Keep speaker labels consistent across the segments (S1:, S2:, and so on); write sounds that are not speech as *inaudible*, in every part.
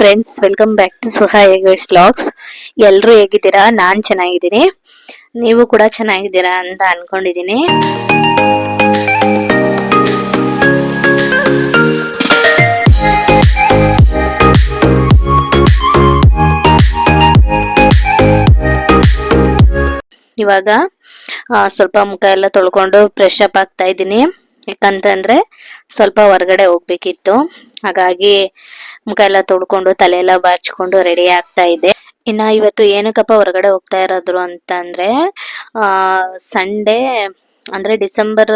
S1: Friends welcome back to Suha Yogesh vlogs ಎಲ್ಲರೂ ಹೇಗಿದ್ದೀರಾ? ನಾನು ಚೆನ್ನಾಗಿದ್ದೀನಿ. ನೀವು ಕೂಡ ಚೆನ್ನಾಗಿದ್ದೀರಾ ಅಂತ ಅನ್ಕೊಂಡಿದ್ದೀನಿ. ಇವಾಗ ಸ್ವಲ್ಪ ಮುಖ ಎಲ್ಲ ತೊಳ್ಕೊಂಡು ಫ್ರೆಶ್ ಅಪ್ ಆಗ್ತಾ ಇದ್ದೀನಿ. ಯಾಕಂತಂದ್ರೆ ಸ್ವಲ್ಪ ಹೊರಗಡೆ ಹೋಗ್ಬೇಕಿತ್ತು. ಹಾಗಾಗಿ ಮುಖ ಎಲ್ಲ ತೊಡ್ಕೊಂಡು ತಲೆ ಎಲ್ಲ ಬಾಚ್ಕೊಂಡು ರೆಡಿ ಆಗ್ತಾ ಇದೆ. ಇನ್ನ ಇವತ್ತು ಏನಕ್ಕಪ್ಪ ಹೊರಗಡೆ ಹೋಗ್ತಾ ಇರೋದ್ರು ಅಂತಂದ್ರೆ, ಆ ಸಂಡೇ ಅಂದ್ರೆ ಡಿಸೆಂಬರ್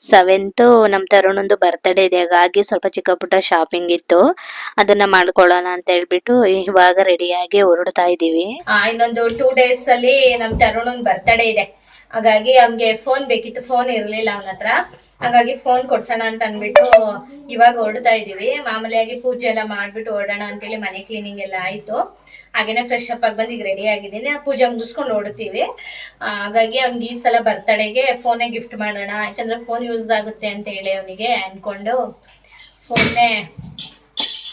S1: ಸೆವೆಂತ್ ನಮ್ ತರುಣಂದು ಬರ್ತ್ಡೇ ಇದೆ. ಹಾಗಾಗಿ ಸ್ವಲ್ಪ ಚಿಕ್ಕ ಪುಟ್ಟ ಶಾಪಿಂಗ್ ಇತ್ತು. ಅದನ್ನ ಮಾಡ್ಕೊಳ್ಳೋಣ ಅಂತ ಹೇಳ್ಬಿಟ್ಟು ಇವಾಗ ರೆಡಿಯಾಗಿ ಹೊರಡ್ತಾ ಇದೀವಿ.
S2: ಇನ್ನೊಂದು ಟೂ ಡೇಸ್ ಅಲ್ಲಿ ನಮ್ ತರುಣಂದು ಬರ್ತ್ಡೇ ಇದೆ. ಹಾಗಾಗಿ ಅವ್ಗೆ ಫೋನ್ ಬೇಕಿತ್ತು. ಫೋನ್ ಇರ್ಲಿಲ್ಲ ಅವನ ಹತ್ರ. ಹಾಗಾಗಿ ಫೋನ್ ಕೊಡ್ಸೋಣ ಅಂತ ಅನ್ಬಿಟ್ಟು ಇವಾಗ ಹೊರಡ್ತಾ ಇದೀವಿ. ಮಾಮೂಲಿಯಾಗಿ ಪೂಜೆ ಎಲ್ಲ ಮಾಡ್ಬಿಟ್ಟು ಅಂತ ಅಂತೇಳಿ ಮನೆ ಕ್ಲೀನಿಂಗ್ ಎಲ್ಲ ಆಯ್ತು. ಹಾಗೇನೆ ಫ್ರೆಶ್ ಅಪ್ ಆಗಿ ಬಂದು ಈಗ ರೆಡಿ ಆಗಿದ್ದೀನಿ. ಆ ಪೂಜೆ ಮುಗಿಸ್ಕೊಂಡು ಓಡ್ತೀವಿ ಹಾಗಾಗಿ ಅವ್ನಿಗೆ ಈ ಸಲ ಬರ್ತಡೆಗೆ ಫೋನೇ ಗಿಫ್ಟ್ ಮಾಡೋಣ. ಯಾಕಂದ್ರೆ ಫೋನ್ ಯೂಸ್ ಆಗುತ್ತೆ ಅಂತ ಹೇಳಿ ಅವನಿಗೆ ಅನ್ಕೊಂಡು ಫೋನ್ನೇ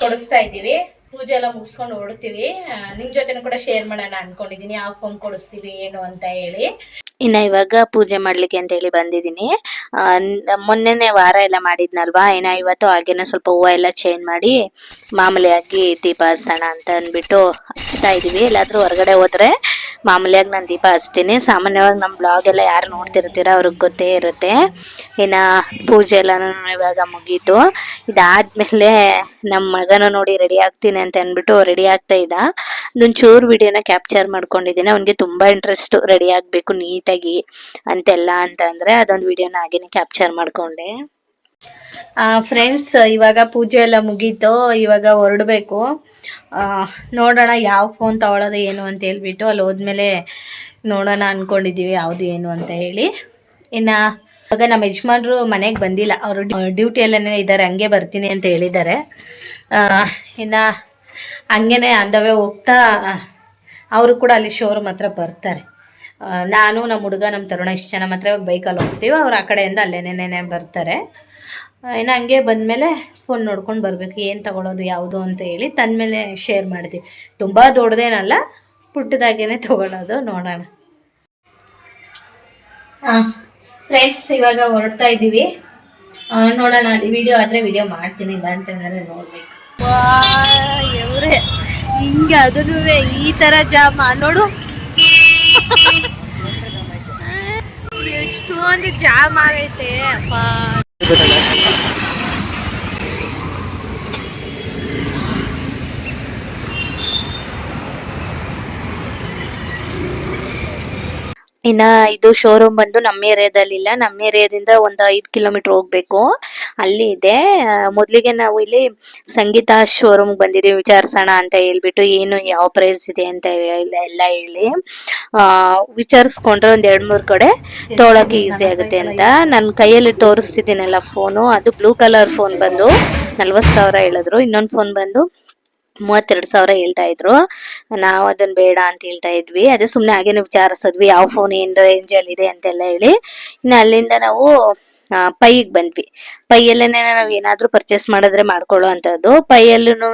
S2: ಕೊಡಿಸ್ತಾ ಇದ್ದೀವಿ. ಪೂಜೆ ಎಲ್ಲ ಮುಗಿಸ್ಕೊಂಡು ಓಡ್ತೀವಿ ನಿಮ್ಮ ನಿಮ್ ಜೊತೆನೂ ಕೂಡ ಶೇರ್ ಮಾಡೋಣ ಅನ್ಕೊಂಡಿದೀನಿ. ಯಾವ ಫೋನ್ ಕೊಡಿಸ್ತೀವಿ, ಏನು ಅಂತ ಹೇಳಿ.
S1: ಇನ್ನ ಇವಾಗ ಪೂಜೆ ಮಾಡ್ಲಿಕ್ಕೆ ಅಂತ ಹೇಳಿ ಬಂದಿದ್ದೀನಿ. ಮೊನ್ನೆನೆ ವಾರ ಎಲ್ಲ ಮಾಡಿದ್ನಲ್ವಾ? ಇನ್ನ ಇವತ್ತು ಹಾಗೇನೆ ಸ್ವಲ್ಪ ಹೂವ ಎಲ್ಲ ಚೇಂಜ್ ಮಾಡಿ ಮಾಮೂಲಿಯಾಗಿ ದೀಪ ಹಚ್ಚೋಣ ಅಂತ ಅಂದ್ಬಿಟ್ಟು ಹಚ್ತಾ ಇದೀವಿ. ಎಲ್ಲಾದ್ರೂ ಹೊರಗಡೆ ಹೋದ್ರೆ ಮಾಮೂಲಿಯಾಗಿ ನಾನು ದೀಪ ಹಚ್ತೀನಿ. ಸಾಮಾನ್ಯವಾಗಿ ನಮ್ಮ ಬ್ಲಾಗ್ ಎಲ್ಲ ಯಾರು ನೋಡ್ತಿರ್ತೀರ ಅವ್ರಿಗೆ ಗೊತ್ತೇ ಇರುತ್ತೆ. ಇನ್ನ ಪೂಜೆ ಎಲ್ಲ ಇವಾಗ ಮುಗೀತು. ಇದಾದ್ಮೇಲೆ ನಮ್ಮ ಮಗನೂ ನೋಡಿ ರೆಡಿ ಆಗ್ತೀನಿ ಅಂತ ಅಂದ್ಬಿಟ್ಟು ರೆಡಿ ಆಗ್ತಾ ಇದ್ದ. ಅದೊಂಚೂರು ವಿಡಿಯೋನ ಕ್ಯಾಪ್ಚರ್ ಮಾಡ್ಕೊಂಡಿದ್ದೀನಿ. ಅವನಿಗೆ ತುಂಬಾ ಇಂಟ್ರೆಸ್ಟು ರೆಡಿ ಆಗಬೇಕು ನೀಟಾಗಿ ಅಂತೆಲ್ಲ ಅಂತ ಅಂದ್ರೆ ಅದೊಂದು ವಿಡಿಯೋನ ಹಾಗೇನೆ ಕ್ಯಾಪ್ಚರ್ ಮಾಡ್ಕೊಂಡೆ.
S2: ಫ್ರೆಂಡ್ಸ್ ಇವಾಗ ಪೂಜೆ ಎಲ್ಲ ಮುಗೀತು, ಇವಾಗ ಹೊರಡಬೇಕು. ನೋಡೋಣ ಯಾವ ಫೋನ್ ತಗೊಳ್ಳೋದು ಏನು ಅಂತ ಹೇಳ್ಬಿಟ್ಟು ಅಲ್ಲಿ ಹೋದ್ಮೇಲೆ ನೋಡೋಣ ಅಂದ್ಕೊಂಡಿದ್ದೀವಿ ಯಾವುದು ಏನು ಅಂತ ಹೇಳಿ. ಇನ್ನ ಇವಾಗ ನಮ್ಮ ಯಜಮಾನ್ರು ಮನೆಗೆ ಬಂದಿಲ್ಲ. ಅವರು ಡ್ಯೂಟಿಯಲ್ಲೇ ಇದ್ದಾರೆ ಹಂಗೆ ಬರ್ತೀನಿ ಅಂತ ಹೇಳಿದ್ದಾರೆ. ಇನ್ನು ಹಂಗೇನೆ ಅಂದವೇ ಹೋಗ್ತಾ, ಅವರು ಕೂಡ ಅಲ್ಲಿ ಶೋರೂಮ್ ಹತ್ರ ಬರ್ತಾರೆ. ನಾನು, ನಮ್ಮ ಹುಡುಗ, ನಮ್ಮ ತರುಣ, ಇಷ್ಟು ಜನ ಮಾತ್ರ ಬೈಕಲ್ಲಿ ಹೋಗ್ತೀವಿ. ಅವ್ರು ಆ ಕಡೆಯಿಂದ ಅಲ್ಲೇನೇನೆ ಬರ್ತಾರೆ. ಇನ್ನು ಹಂಗೆ ಬಂದಮೇಲೆ ಫೋನ್ ನೋಡ್ಕೊಂಡು ಬರಬೇಕು, ಏನು ತಗೊಳ್ಳೋದು ಯಾವುದು ಅಂತ ಹೇಳಿ ತಂದಮೇಲೆ ಶೇರ್ ಮಾಡ್ತೀವಿ. ತುಂಬ ದೊಡ್ಡದೇನಲ್ಲ, ಪುಟ್ಟದಾಗೇನೆ ತಗೊಳ್ಳೋದು ನೋಡೋಣ. ಫ್ರೆಂಡ್ಸ್ ಇವಾಗ ಹೊರಡ್ತಾ ಇದ್ದೀವಿ ನೋಡೋಣ, ಅಲ್ಲಿ ವಿಡಿಯೋ ಆದರೆ ವಿಡಿಯೋ ಮಾಡ್ತೀನಿ, ಇಲ್ಲ ಅಂತಂದರೆ ನೋಡ್ಬೇಕು.
S1: ಎವ್ರೆ, ಹಿಂಗೆ ಅದನ್ನು ಈ ಥರ ಜಾಮ, ನೋಡು. *laughs* ಎಷ್ಟೊಂದು ಜಾಮ್ ಆಗೈತೆ, ಅಪ್ಪ. เธอเ? ಇನ್ನ ಇದು ಶೋರೂಮ್ ಬಂದು ನಮ್ಮ ಏರಿಯಾದಲ್ಲಿ ಇಲ್ಲ. ನಮ್ಮ ಏರಿಯಾದಿಂದ ಒಂದು ಐದು ಕಿಲೋಮೀಟರ್ ಹೋಗ್ಬೇಕು. ಅಲ್ಲಿ ಇದೆ. ಮೊದಲಿಗೆ ನಾವು ಇಲ್ಲಿ ಸಂಗೀತ ಶೋರೂಮ್ ಬಂದಿದ್ದೀವಿ. ವಿಚಾರಿಸೋಣ ಅಂತ ಹೇಳ್ಬಿಟ್ಟು ಏನು ಯಾವ ಪ್ರೈಸ್ ಇದೆ ಅಂತ ಎಲ್ಲ ಹೇಳಿ. ಆ ವಿಚಾರಿಸ್ಕೊಂಡ್ರೆ ಒಂದ್ ಎರಡ್ ಮೂರ್ ಕಡೆ ತೊಗೊಳಕ್ಕೆ ಈಸಿ ಆಗುತ್ತೆ ಅಂತ. ನನ್ನ ಕೈಯಲ್ಲಿ ತೋರಿಸ್ತಿದ್ದೀನಲ್ಲ ಫೋನು ಅದು ಬ್ಲೂ ಕಲರ್ ಫೋನ್ ಬಂದು ನಲ್ವತ್ತು ಸಾವಿರ ಹೇಳಿದ್ರು. ಇನ್ನೊಂದು ಫೋನ್ ಬಂದು ಮೂವತ್ತೆರಡು ಸಾವಿರ ಹೇಳ್ತಾ ಇದ್ರು. ನಾವು ಅದನ್ನ ಬೇಡ ಅಂತ ಹೇಳ್ತಾ ಇದ್ವಿ. ಅದೇ ಸುಮ್ಮನೆ ಹಾಗೇನೆ ವಿಚಾರಿಸಿದ್ವಿ. ಯಾವ ಫೋನ್ ಏನ್ ರೇಂಜ್ ಅಲ್ಲಿ ಇದೆ ಅಂತೆಲ್ಲ ಹೇಳಿ. ಇನ್ನು ಅಲ್ಲಿಂದ ನಾವು ಪೈಗೆ ಬಂದ್ವಿ. ಪೈಯಲ್ಲೇನೆ ನಾವು ಏನಾದ್ರೂ ಪರ್ಚೇಸ್ ಮಾಡಿದ್ರೆ ಮಾಡ್ಕೊಳ್ಳೋ ಅಂತದ್ದು ಪೈಯಲ್ಲೂ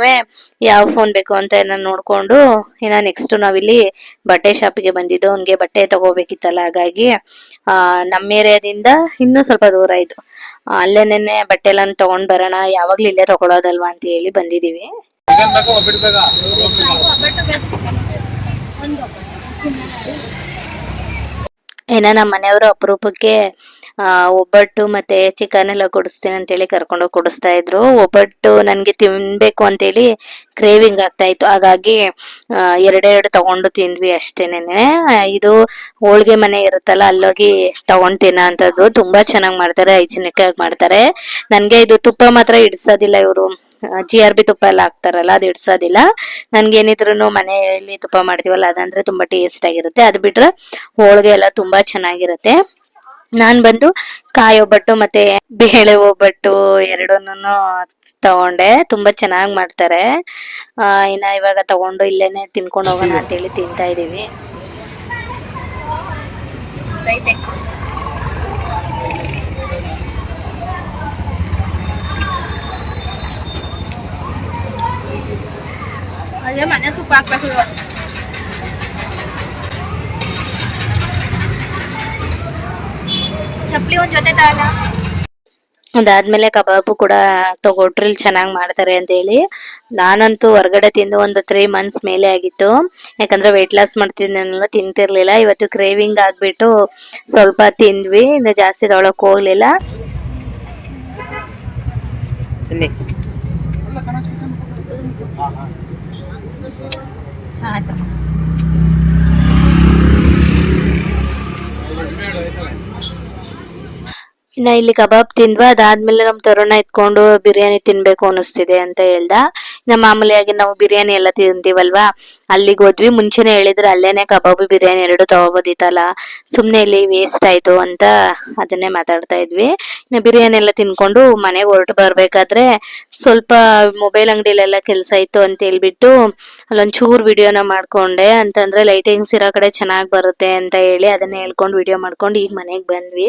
S1: ಯಾವ ಫೋನ್ ಬೇಕು ಅಂತ ಏನೋ ನೋಡ್ಕೊಂಡು ಇನ್ನ ನೆಕ್ಸ್ಟ್ ನಾವಿಲ್ಲಿ ಬಟ್ಟೆ ಶಾಪಿಗೆ ಬಂದಿದ್ದು. ಅವ್ನಿಗೆ ಬಟ್ಟೆ ತಗೋಬೇಕಿತ್ತಲ್ಲ ಹಾಗಾಗಿ ನಮ್ಮ ಏರಿಯಾದಿಂದ ಇನ್ನೂ ಸ್ವಲ್ಪ ದೂರ ಆ, ಅಲ್ಲೇನೆ ಬಟ್ಟೆ ಎಲ್ಲ ತಗೊಂಡ್ ಬರೋಣ. ಯಾವಾಗ್ಲೂ ಇಲ್ಲೇ ತಗೊಳೋದಲ್ವಾ ಅಂತ ಹೇಳಿ ಬಂದಿದೀವಿ ಏನ ನಮ್ಮ ಮನೆಯವರು ಅಪರೂಪಕ್ಕೆ ಒಬ್ಬಟ್ಟು ಮತ್ತೆ ಚಿಕನ್ ಎಲ್ಲ ಕೊಡಿಸ್ತೀನಿ ಅಂತೇಳಿ ಕರ್ಕೊಂಡೋಗಿ ಕೊಡಿಸ್ತಾ ಇದ್ರು. ಒಬ್ಬಟ್ಟು ನನಗೆ ತಿನ್ಬೇಕು ಅಂತೇಳಿ ಕ್ರೇವಿಂಗ್ ಆಗ್ತಾ ಇತ್ತು. ಹಾಗಾಗಿ ಎರಡೆರಡು ತಗೊಂಡು ತಿಂದ್ವಿ ಅಷ್ಟೇನೆ ಇದು ಹೋಳಿಗೆ ಮನೆ ಇರುತ್ತಲ್ಲ, ಅಲ್ಲೋಗಿ ತಗೊಂಡ್ ಅಂತದ್ದು ತುಂಬಾ ಚೆನ್ನಾಗಿ ಮಾಡ್ತಾರೆ ಹೈಜಿನಿಕ್ ಆಗಿ ಮಾಡ್ತಾರೆ. ನನಗೆ ಇದು ತುಪ್ಪ ಮಾತ್ರ ಇಡ್ಸೋದಿಲ್ಲ ಇವರು. ಜಿ ಆರ್ ಬಿ ತುಪ್ಪ ಎಲ್ಲ ಹಾಕ್ತಾರಲ್ಲ, ಅದು ಇಡ್ಸೋದಿಲ್ಲ. ನನ್ಗೆ ಏನಿದ್ರು ಮನೆಯಲ್ಲಿ ತುಪ್ಪ ಮಾಡ್ತೀವಲ್ಲ, ಅದಂದ್ರೆ ತುಂಬಾ ಟೇಸ್ಟ್ ಆಗಿರುತ್ತೆ. ಅದು ಬಿಟ್ರೆ ಹೋಳಿಗೆ ಎಲ್ಲ ತುಂಬಾ ಚೆನ್ನಾಗಿರುತ್ತೆ. ನಾನ್ ಬಂದು ಕಾಯಿ ಒಬ್ಬಟ್ಟು ಮತ್ತೆ ಬೇಳೆ ಒಬ್ಬಟ್ಟು ಎರಡನ್ನೂ ತಗೊಂಡೆ. ತುಂಬಾ ಚೆನ್ನಾಗಿ ಮಾಡ್ತಾರೆ. ಇನ್ನ ಇವಾಗ ತಗೊಂಡು ಇಲ್ಲೇನೆ ತಿನ್ಕೊಂಡು ಹೋಗೋಣ ಅಂತೇಳಿ ತಿಂತಾ ಇದೀವಿ.
S2: ಅದೇ ಮನೆ ತುಪ್ಪ ಹಾಕ್ಬೇಕು ಚಪ್ಪಲಿ ಚಪ್ಲಿ ಒಂದ್ ಜೊತೆ ತಗಲ್ಲ
S1: ಅದಾದ್ಮೇಲೆ ಕಬಾಬು ಕೂಡ ತಗೊಟ್ರಿ ಚೆನ್ನಾಗಿ ಮಾಡ್ತಾರೆ ಅಂತ ಹೇಳಿ ನಾನಂತೂ ಹೊರಗಡೆ ತಿಂದು ಒಂದು ತ್ರೀ ಮಂತ್ಸ್ ಮೇಲೆ ಆಗಿತ್ತು. ಯಾಕಂದ್ರೆ ವೆಯ್ಟ್ ಲಾಸ್ ಮಾಡ್ತಿದ್ದೆನಲ್ಲ ತಿಂತಿರ್ಲಿಲ್ಲ. ಇವತ್ತು ಕ್ರೇವಿಂಗ್ ಆಗ್ಬಿಟ್ಟು ಸ್ವಲ್ಪ ತಿಂದ್ವಿ ಇನ್ನು ಜಾಸ್ತಿ ತಗೊಳಕ್ ಹೋಗ್ಲಿಲ್ಲ.
S3: ತಿನ್ನಿ
S2: ಆಯ್ತು
S1: ಇನ್ನ ಇಲ್ಲಿ ಕಬಾಬ್ ತಿಂದ್ವಾ, ಅದಾದ್ಮೇಲೆ ನಮ್ ತರುಣ ಎತ್ಕೊಂಡು ಬಿರಿಯಾನಿ ತಿನ್ಬೇಕು ಅನಿಸ್ತಿದೆ ಅಂತ ಹೇಳ್ದ. ಇನ್ನ ಮಾಮೂಲಿಯಾಗಿ ನಾವು ಬಿರಿಯಾನಿ ಎಲ್ಲ ತಿಂತೀವಲ್ವಾ? ಅಲ್ಲಿಗೆ ಹೋದ್ವಿ. ಮುಂಚೆನೆ ಹೇಳಿದ್ರೆ ಅಲ್ಲೇನೆ ಕಬಾಬ್, ಬಿರಿಯಾನಿ ಎರಡು ತಗೋಬೋದಿತ್ತಲ್ಲ. ಸುಮ್ನೆ ಇಲ್ಲಿ ವೇಸ್ಟ್ ಆಯ್ತು ಅಂತ ಅದನ್ನೇ ಮಾತಾಡ್ತಾ ಇದ್ವಿ. ಇನ್ನ ಬಿರಿಯಾನಿ ಎಲ್ಲ ತಿನ್ಕೊಂಡು ಮನೆಗೆ ಹೊರಟು ಬರ್ಬೇಕಾದ್ರೆ ಸ್ವಲ್ಪ ಮೊಬೈಲ್ ಅಂಗಡಿಲೆಲ್ಲ ಕೆಲಸ ಇತ್ತು ಅಂತ ಹೇಳ್ಬಿಟ್ಟು ಅಲ್ಲೊಂದು ಚೂರ್ ವಿಡಿಯೋನ ಮಾಡ್ಕೊಂಡೆ. ಅಂತಂದ್ರೆ ಲೈಟಿಂಗ್ಸ್ ಇರೋ ಕಡೆ ಚೆನ್ನಾಗ್ ಬರುತ್ತೆ ಅಂತ ಹೇಳಿ ಅದನ್ನ ಹೇಳ್ಕೊಂಡು ವಿಡಿಯೋ ಮಾಡ್ಕೊಂಡು ಈಗ ಮನೆಗೆ ಬಂದ್ವಿ.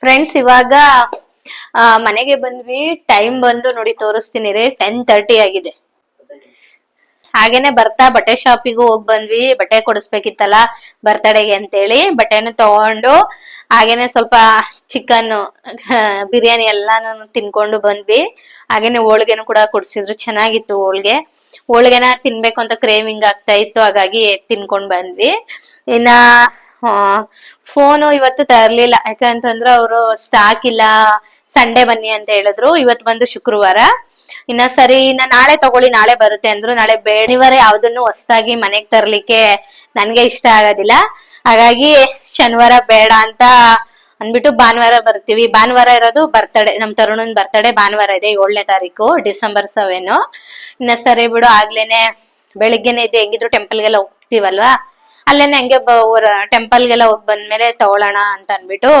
S2: ಫ್ರೆಂಡ್ಸ್ ಇವಾಗ ಮನೆಗೆ ಬಂದ್ವಿ ಟೈಮ್ ಬಂದು ನೋಡಿ ತೋರಿಸ್ತೀನಿ ರೀ ಟೆನ್ ತರ್ಟಿ ಆಗಿದೆ. ಹಾಗೇನೆ ಬರ್ತಾ, ಬಟ್ಟೆ ಶಾಪಿಗೂ ಹೋಗ್ ಬಂದ್ವಿ, ಬಟ್ಟೆ ಕೊಡಿಸ್ಬೇಕಿತ್ತಲ್ಲ ಬರ್ತಡೆಗೆ ಅಂತೇಳಿ, ಬಟ್ಟೆನು ತಗೊಂಡು, ಹಾಗೇನೆ ಸ್ವಲ್ಪ ಚಿಕನ್ ಬಿರಿಯಾನಿ ಎಲ್ಲಾನು ತಿನ್ಕೊಂಡು ಬಂದ್ವಿ. ಹಾಗೇನೆ ಹೋಳ್ಗೆನು ಕೂಡ ಕೊಡ್ಸಿದ್ರು, ಚೆನ್ನಾಗಿತ್ತು ಹೋಳ್ಗೆ. ಹೋಳ್ಗೆನ ತಿನ್ಬೇಕು ಅಂತ ಕ್ರೇವಿಂಗ್ ಆಗ್ತಾ ಇತ್ತು, ಹಾಗಾಗಿ ತಿನ್ಕೊಂಡ್ ಬಂದ್ವಿ. ಇನ್ನ ಫೋನು ಇವತ್ತು ತರ್ಲಿಲ್ಲ. ಯಾಕಂತಂದ್ರೆ ಅವರು ಸ್ಟಾಕ್ ಇಲ್ಲ ಸಂಡೇ ಬನ್ನಿ ಅಂತ ಹೇಳಿದ್ರು. ಇವತ್ತು ಬಂದು ಶುಕ್ರವಾರ. ಇನ್ನ ಸರಿ, ಇನ್ನ ನಾಳೆ ತಗೊಳ್ಳಿ, ನಾಳೆ ಬರುತ್ತೆ ಅಂದ್ರು. ನಾಳೆ ಬೇಡಿವರೆ ಯಾವ್ದನ್ನು ಹೊಸದಾಗಿ ಮನೆಗ್ ತರ್ಲಿಕ್ಕೆ ನನ್ಗೆ ಇಷ್ಟ ಆಗೋದಿಲ್ಲ. ಹಾಗಾಗಿ ಶನಿವಾರ ಬೇಡ ಅಂತ ಅಂದ್ಬಿಟ್ಟು ಭಾನುವಾರ ಬರ್ತೀವಿ. ಭಾನುವಾರ ಇರೋದು ಬರ್ತಡೆ ನಮ್ ತರುಣನ್ ಬರ್ತಡೆ ಭಾನುವಾರ ಇದೆ, ಏಳನೇ ತಾರೀಕು, ಡಿಸೆಂಬರ್ ಸೆವೆನ್ ಇನ್ನ ಸರಿ ಬಿಡು, ಆಗ್ಲೇನೆ ಬೆಳಿಗ್ಗೆನೆ ಇದೆ. ಹೆಂಗಿದ್ರು ಟೆಂಪಲ್ಗೆಲ್ಲ ಹೋಗ್ತೀವಲ್ವಾ? ಅಲ್ಲೇನೆ ಹಂಗೆ ಟೆಂಪಲ್ಗೆಲ್ಲ ಹೋಗಿ ಬಂದ್ಮೇಲೆ ತಗೊಳೋಣ ಅಂತ ಅನ್ಬಿಟ್ಟು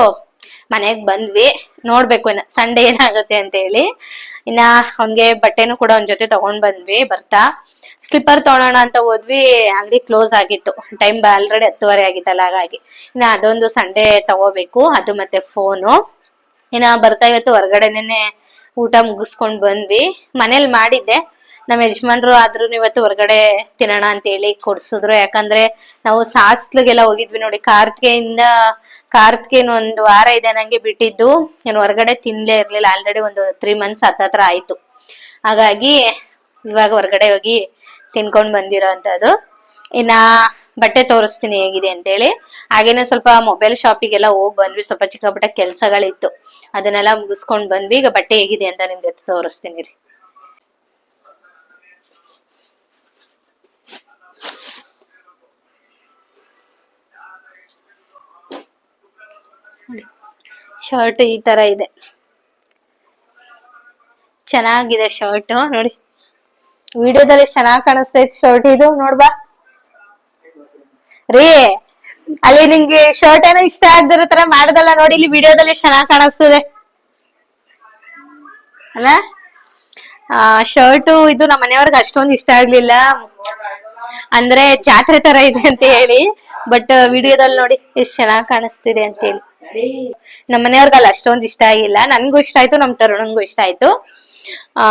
S2: ಮನೆಗ್ ಬಂದ್ವಿ. ನೋಡ್ಬೇಕು ಇನ್ನ ಸಂಡೇ ಏನಾಗುತ್ತೆ ಅಂತ ಹೇಳಿ. ಇನ್ನ ಅವ್ನ್ಗೆ ಬಟ್ಟೆನು ಕೂಡ ಒಂದ್ ಜೊತೆ ತಗೊಂಡ್ ಬಂದ್ವಿ, ಬರ್ತಾ. ಸ್ಲಿಪ್ಪರ್ ತಗೊಳೋಣ ಅಂತ ಹೋದ್ವಿ, ಅಂಗಡಿ ಕ್ಲೋಸ್ ಆಗಿತ್ತು. ಟೈಮ್ ಆಲ್ರೆಡಿ ಹತ್ತುವರೆ ಆಗಿತ್ತಲ್ಲ ಹಾಗಾಗಿ. ಇನ್ನ ಅದೊಂದು ಸಂಡೇ ತಗೋಬೇಕು, ಅದು ಮತ್ತೆ ಫೋನು ಇನ್ನ ಬರ್ತಾ ಇವತ್ತು ಹೊರಗಡೆನೆ ಊಟ ಮುಗಿಸ್ಕೊಂಡ್ ಬಂದ್ವಿ. ಮನೇಲಿ ಮಾಡಿದ್ದೆ. ನಮ್ಮ ಯಜಮಾನ್ರು ಆದ್ರೂ ಇವತ್ತು ಹೊರಗಡೆ ತಿನ್ನೋಣ ಅಂತ ಹೇಳಿ ಕೊಡ್ಸಿದ್ರು. ಯಾಕಂದ್ರೆ ನಾವು ಸಾಸ್ಲಿಗೆಲ್ಲ ಹೋಗಿದ್ವಿ ನೋಡಿ, ಕಾರ್ತಿಕೆಯಿಂದ ಕಾರ್ತಿಕೇನ್ ಒಂದ್ ವಾರ ಇದೆ ನಂಗೆ ಬಿಟ್ಟಿದ್ದು. ನಾನು ಹೊರಗಡೆ ತಿನ್ಲೇ ಇರ್ಲಿಲ್ಲ. ಆಲ್ರೆಡಿ ಒಂದು ತ್ರೀ ಮಂತ್ಸ್ ಹತ್ತತ್ರ ಆಯ್ತು. ಹಾಗಾಗಿ ಇವಾಗ ಹೊರಗಡೆ ಹೋಗಿ ತಿನ್ಕೊಂಡ್ ಬಂದಿರೋ ಅಂತದ್ದು ಇನ್ನ ಬಟ್ಟೆ ತೋರಿಸ್ತೀನಿ ಹೇಗಿದೆ ಅಂತೇಳಿ. ಹಾಗೇನೆ ಸ್ವಲ್ಪ ಮೊಬೈಲ್ ಶಾಪಿಗೆಲ್ಲ ಹೋಗಿ ಬಂದ್ವಿ. ಸ್ವಲ್ಪ ಚಿಕ್ಕ ಪುಟ್ಟ ಕೆಲ್ಸಗಳಿತ್ತು. ಅದನ್ನೆಲ್ಲ ಮುಗಿಸ್ಕೊಂಡ್ ಬಂದ್ವಿ. ಈಗ ಬಟ್ಟೆ ಹೇಗಿದೆ ಅಂತ ನಿಮ್ಗೆ ತೋರಿಸ್ತೀನಿ ರೀ. ಶರ್ಟ್ ಈ ತರ ಇದೆ. ಚೆನ್ನಾಗಿದೆ ಶರ್ಟ್ ನೋಡಿ. ವಿಡಿಯೋದಲ್ಲಿ ಚೆನ್ನಾಗಿ ಕಾಣಿಸ್ತೈತಿ ಶರ್ಟ್ ಇದು. ನೋಡ್ಬಾ ರೀ, ಅಲ್ಲಿ ನಿಂಗೆ ಶರ್ಟ್ ಏನೋ ಇಷ್ಟ ಆಗದಿರೋ ತರ ಮಾಡದಲ್ಲ ನೋಡಿ, ಇಲ್ಲಿ ವಿಡಿಯೋದಲ್ಲಿ ಚೆನ್ನಾಗಿ ಕಾಣಿಸ್ತದೆ. ಅಲ್ಲ? ಶರ್ಟ್ ಇದು ನಮ್ಮ ಮನೆಯವ್ರಿಗೆ ಅಷ್ಟೊಂದು ಇಷ್ಟ ಆಗ್ಲಿಲ್ಲ. ಅಂದ್ರೆ ಜಾತ್ರೆ ತರ ಇದೆ ಅಂತ ಹೇಳಿ. ಬಟ್ ವಿಡಿಯೋದಲ್ಲಿ ನೋಡಿ, ಎಷ್ಟು ಚೆನ್ನಾಗಿ ಕಾಣಿಸ್ತಿದೆ ಅಂತ ಹೇಳಿ. ನಮ್ಮ ಮನೆಯವ್ರಿಗಲ್ಲ ಅಷ್ಟೊಂದು ಇಷ್ಟ ಆಗಿಲ್ಲ. ನನ್ಗೂ ಇಷ್ಟ ಆಯ್ತು, ನಮ್ ತರುಣನ್ಗೂ ಇಷ್ಟ ಆಯ್ತು. ಆ,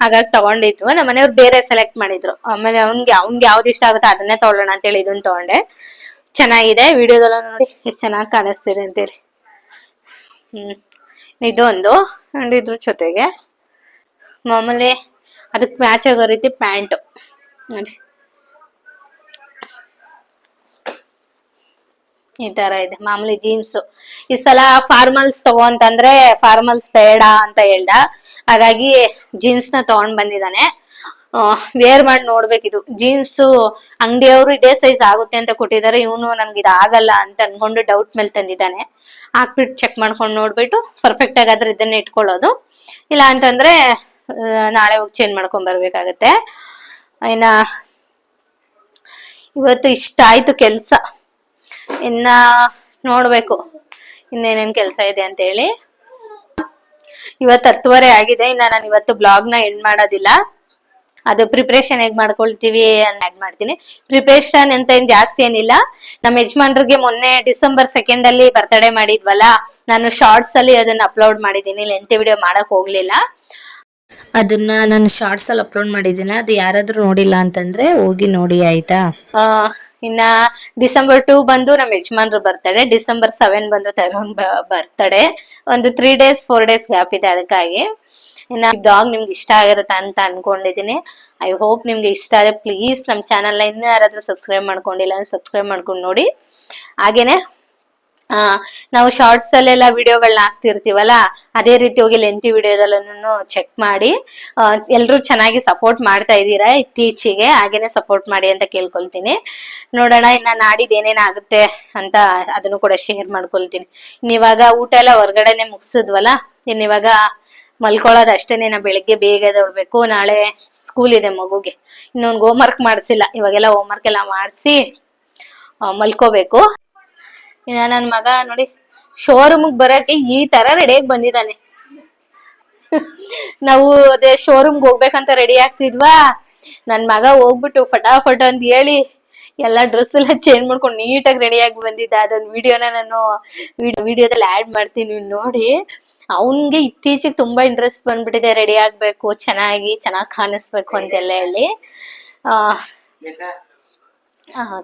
S2: ಹಾಗಾಗಿ ತಗೊಂಡಿದ್ವು ನಮ್ಮ ಮನೆಯವ್ರು ಬೇರೆ ಸೆಲೆಕ್ಟ್ ಮಾಡಿದ್ರು. ಆಮೇಲೆ ಅವ್ನ್ಗೆ ಅವ್ನ್ಗೆ ಯಾವ್ದು ಇಷ್ಟ ಆಗುತ್ತೆ ಅದನ್ನೇ ತಗೊಳ್ಳೋಣ ಅಂತ ಹೇಳಿ ಇದನ್ನ ತಗೊಂಡೆ. ಚೆನ್ನಾಗಿದೆ. ವಿಡಿಯೋದಲ್ಲ ನೋಡಿ ಎಷ್ಟು ಚೆನ್ನಾಗಿ ಕಾಣಿಸ್ತಿದೆ ಅಂತೇಳಿ. ಹ್ಮ್. ಇದೊಂದು ಅಂಡ್ ಇದ್ರ ಜೊತೆಗೆ ಮಾಮೂಲಿ ಅದಕ್ಕೆ ಮ್ಯಾಚ್ ಆಗೋ ರೀತಿ ಪ್ಯಾಂಟು. ನೋಡಿ. ಈ ತರ ಇದೆ. ಮಾಮೂಲಿ ಜೀನ್ಸ್ ಈ ಸಲ ಫಾರ್ಮಲ್ಸ್ ತಗೋ ಅಂತಂದ್ರೆ ಫಾರ್ಮಲ್ಸ್ ಬೇಡ ಅಂತ ಹೇಳ್ದ. ಹಾಗಾಗಿ ಜೀನ್ಸ್ನ ತಗೊಂಡ್ ಬಂದಿದ್ದಾನೆ ವೇರ್ ಮಾಡಿ ನೋಡ್ಬೇಕಿದು ಜೀನ್ಸ್ ಅಂಗಡಿಯವರು ಇದೇ ಸೈಜ್ ಆಗುತ್ತೆ ಅಂತ ಕೊಟ್ಟಿದ್ದಾರೆ ಇವನು ನಮ್ಗೆ ಇದು ಆಗಲ್ಲ ಅಂತ ಅನ್ಕೊಂಡು ಡೌಟ್ ಮೇಲೆ ತಂದಿದ್ದಾನೆ. ಹಾಕ್ಬಿಟ್ಟು ಚೆಕ್ ಮಾಡ್ಕೊಂಡು ನೋಡ್ಬಿಟ್ಟು ಪರ್ಫೆಕ್ಟ್ ಆಗಾದ್ರೆ ಇದನ್ನ ಇಟ್ಕೊಳ್ಳೋದು. ಇಲ್ಲ ಅಂತಂದ್ರೆ ನಾಳೆ ಹೋಗಿ ಚೇಂಜ್ ಮಾಡ್ಕೊಂಡ್ ಬರ್ಬೇಕಾಗತ್ತೆ. ಇನ್ನ, ಇವತ್ತು ಇಷ್ಟ ಆಯ್ತು ಕೆಲ್ಸ. ಇನ್ನ ನೋಡ್ಬೇಕು ಇನ್ನೇನೇನ್ ಕೆಲ್ಸ ಇದೆ ಅಂತ ಹೇಳಿ ಇವತ್ತು ಹತ್ತುವರೆ ಆಗಿದೆ ಇನ್ನ ನಾನು ಇವತ್ತು ಬ್ಲಾಗ್ನ ಎಂಡ್ ಮಾಡೋದಿಲ್ಲ. ಅದು ಪ್ರಿಪ್ರೇಷನ್ ಹೇಗ್ ಮಾಡ್ಕೊಳ್ತೀವಿ ಅಂತ ಆಡ್ ಮಾಡ್ತೀನಿ. ಪ್ರಿಪ್ರೇಷನ್ ಅಂತ ಏನ್ ಜಾಸ್ತಿ ಏನಿಲ್ಲ. ನಮ್ಮ ಯಜಮಾನ್ರಿಗೆ ಮೊನ್ನೆ ಡಿಸೆಂಬರ್ ಸೆಕೆಂಡ್ ಅಲ್ಲಿ ಬರ್ತಡೇ ಮಾಡಿದ್ವಲ್ಲ ನಾನು ಶಾರ್ಟ್ಸ್ ಅಲ್ಲಿ ಅದನ್ನ ಅಪ್ಲೋಡ್ ಮಾಡಿದ್ದೀನಿ. ಲೆಂತ್ ವಿಡಿಯೋ ಮಾಡಕ್ ಹೋಗ್ಲಿಲ್ಲ. ಅದನ್ನ ನಾನು ಶಾರ್ಟ್ಸ್ ಅಲ್ಲಿ ಅಪ್ಲೋಡ್ ಮಾಡಿದ್ದೀನಿ. ಅದು ಯಾರಾದ್ರೂ ನೋಡಿಲ್ಲ ಅಂತಂದ್ರೆ ಹೋಗಿ ನೋಡಿ ಆಯ್ತಾ?
S1: ಆ, ಇನ್ನ ಡಿಸೆಂಬರ್ ಟೂ ಬಂದು ನಮ್ಮ ಯಜಮಾನ್ರು ಬರ್ತಡೆ ಡಿಸೆಂಬರ್ ಸೆವೆನ್ ಬಂದು ತರುಣ್ ಬರ್ತಡೆ ಒಂದು three days four days gap ಇದೆ ಅದಕ್ಕಾಗಿ. ಇನ್ನ ಡಾಗ್ ನಿಮ್ಗೆ ಇಷ್ಟ ಆಗಿರುತ್ತೆ ಅಂತ ಅನ್ಕೊಂಡಿದೀನಿ. ಐ ಹೋಪ್ ನಿಮ್ಗೆ ಇಷ್ಟ ಆದ್ರೆ ಪ್ಲೀಸ್ ನಮ್ಮ ಚಾನಲ್ನ ಇನ್ನೂ ಯಾರಾದ್ರೂ ಸಬ್ಸ್ಕ್ರೈಬ್ ಮಾಡ್ಕೊಂಡಿಲ್ಲ ಅಂದ್ರೆ ಸಬ್ಸ್ಕ್ರೈಬ್ ಮಾಡ್ಕೊಂಡು ನೋಡಿ. ಹಾಗೇನೆ. ನಾವು ಶಾರ್ಟ್ಸ್ ಅಲ್ಲೆಲ್ಲ ವಿಡಿಯೋಗಳನ್ನ ಹಾಕ್ತಿರ್ತೀವಲ್ಲ, ಅದೇ ರೀತಿ ಹೋಗಿ ಲೆಂತಿ ವಿಡಿಯೋದಲ್ಲೂ ಚೆಕ್ ಮಾಡಿ ಎಲ್ಲರೂ ಚೆನ್ನಾಗಿ ಸಪೋರ್ಟ್ ಮಾಡ್ತಾ ಇದ್ದೀರಾ ಇತ್ತೀಚೆಗೆ, ಹಾಗೇನೆ ಸಪೋರ್ಟ್ ಮಾಡಿ ಅಂತ ಕೇಳ್ಕೊಳ್ತೀನಿ. ನೋಡೋಣ, ಇನ್ನ ನಾಡಿದ್ದು ಏನೇನಾಗುತ್ತೆ ಅಂತ ಅದನ್ನು ಕೂಡ ಶೇರ್ ಮಾಡ್ಕೊಳ್ತೀನಿ. ಇನ್ನಿವಾಗ ಊಟ ಎಲ್ಲ ಹೊರಗಡೆನೆ ಮುಗಿಸಿದ್ವಲ್ಲ ಇನ್ನಿವಾಗ ಮಲ್ಕೊಳ್ಳೋದು ಅಷ್ಟೇನೆ ನಾ ಬೆಳಿಗ್ಗೆ ಬೇಗ ದೊಡ್ಬೇಕು ನಾಳೆ ಸ್ಕೂಲ್ ಇದೆ ಮಗುಗೆ. ಇನ್ನೊಂದು ಹೋಮ್ ವರ್ಕ್ ಮಾಡಿಸಿಲ್ಲ, ಇವಾಗೆಲ್ಲ ಹೋಮ್ ವರ್ಕ್ ಎಲ್ಲ ಮಾಡಿಸಿ ಮಲ್ಕೋಬೇಕು. ಇನ್ನ ನನ್ ಮಗ ನೋಡಿ ಶೋರೂಮ್ ಬರಕ್ಕೆ ಈ ತರ ರೆಡಿಯಾಗಿ ಬಂದಿದ್ದಾನೆ. ನಾವು ಅದೇ ಶೋರೂಮ್ಗೆ ಹೋಗ್ಬೇಕಂತ ರೆಡಿ ಆಗ್ತಿದ್ವಾ? ನನ್ ಮಗ ಹೋಗ್ಬಿಟ್ಟು ಫಟಾಫಟ ಅಂತ ಹೇಳಿ, ಎಲ್ಲ ಡ್ರೆಸ್ ಎಲ್ಲ ಚೇಂಜ್ ಮಾಡ್ಕೊಂಡು ನೀಟಾಗಿ ರೆಡಿಯಾಗಿ ಬಂದಿದ್ದ. ಅದೊಂದು ವಿಡಿಯೋನ ನಾನು ವಿಡಿಯೋದಲ್ಲಿ ಆಡ್ ಮಾಡ್ತೀನಿ ನೋಡಿ. ಅವನ್ಗೆ ಇತ್ತೀಚೆಗೆ ತುಂಬಾ ಇಂಟ್ರೆಸ್ಟ್ ಬಂದ್ಬಿಟ್ಟಿದೆ ರೆಡಿ ಆಗ್ಬೇಕು, ಚೆನ್ನಾಗಿ ಚೆನ್ನಾಗಿ ಕಾಣಿಸ್ಬೇಕು ಅಂತೆಲ್ಲ ಹೇಳಿ. ಆ